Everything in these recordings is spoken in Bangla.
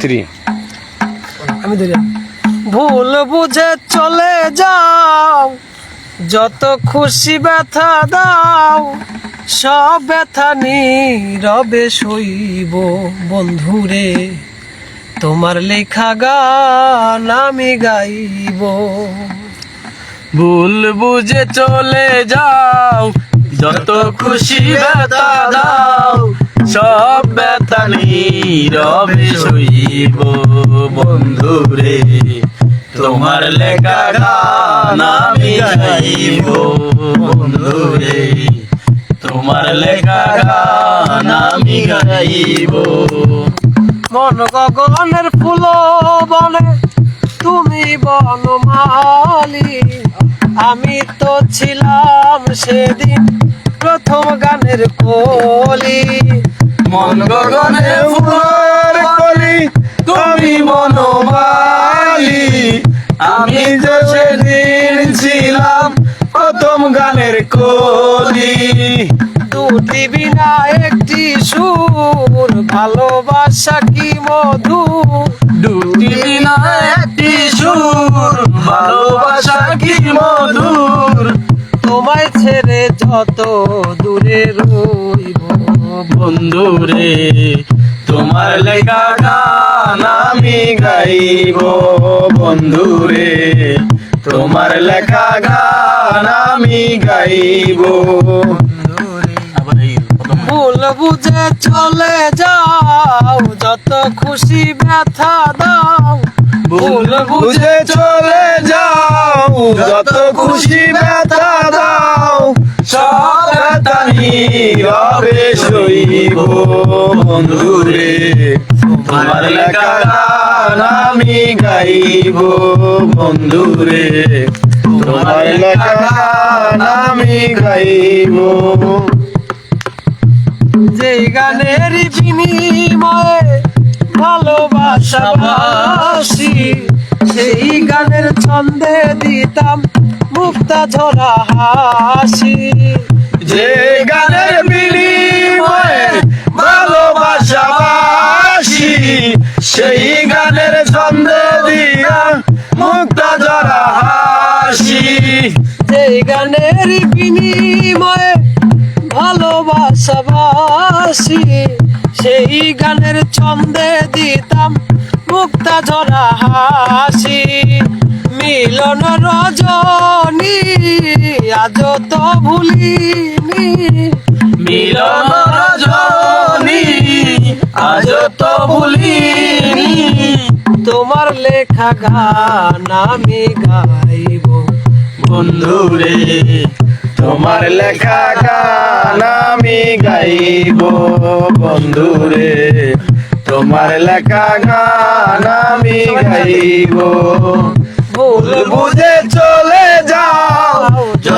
থ্রি আমি ধরি ভুল বুঝে চলে যাও, যত খুশি ব্যথা দাও, সব ব্যথা নীরবে সইব বন্ধুরে, তোমার লেখা গান আমি গাইব। ভুল বুঝে চলে যাও, যত খুশি ব্যথা দাও সব ব্যথা নীরবে সইব বন্ধুরে তোমার লেখা গান আমি গাইব বন্ধুরে তোমার লেখা গান আমি গাইব। মন গগনের ফুল বনে, তুমি বনমালি আমি তো ছিলাম সেদিন প্রথম গানের কলি। মন গগনে ফুলের কলি, তুমি মনোমালি। আমি যে সেদিন ছিলাম প্রথম গানের কলি। দুটি বিনা একটি সুর। ভালোবাসা কি মধু? দুটি বিনা একটি সুর। ভালোবাসা কি মধুর? তোমায় ছেড়ে যত বন্ধুরে তোমার লেখা গান আমি গাইব বন্ধুরে। তোমার লেখা গান আমি গাইব ভুল বুঝে চলে যাও যত খুশি ব্যথা দাও। ভুল বুঝে চলে যাও যত খুশি ব্যথা দাও। সব নীরবে সইব বন্ধুরে, তোমার লেখা গান আমি গাইব বন্ধুরে, তোমার লেখা গান আমি গাইব। যেই গানের বিনিময়ে ভালোবাসা বাসি, সেই গানের ছন্দে দিতাম মুক্তা ঝরা হাসি। যে গানের বিনিময়ে ভালোবাসা বাসি সেই গানের ছন্দে দিয়া মুক্তা জরা হাসি। যেই গানের বিনিময়ে ভালোবাসা বাসি সেই গানের ছন্দে দিতাম মুক্তা ঝরা হাসি। মিলন রজনী আজ তো মিলন রজনী আজ তো তোমার লেখা গান আমি গাইব। বন্ধুরে তোমার লেখা গান আমি গাইব। বন্ধুরে তোমার লেখা গান আমি গাইব। ভুল বুঝে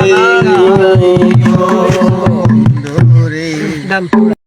আমি গাইব গান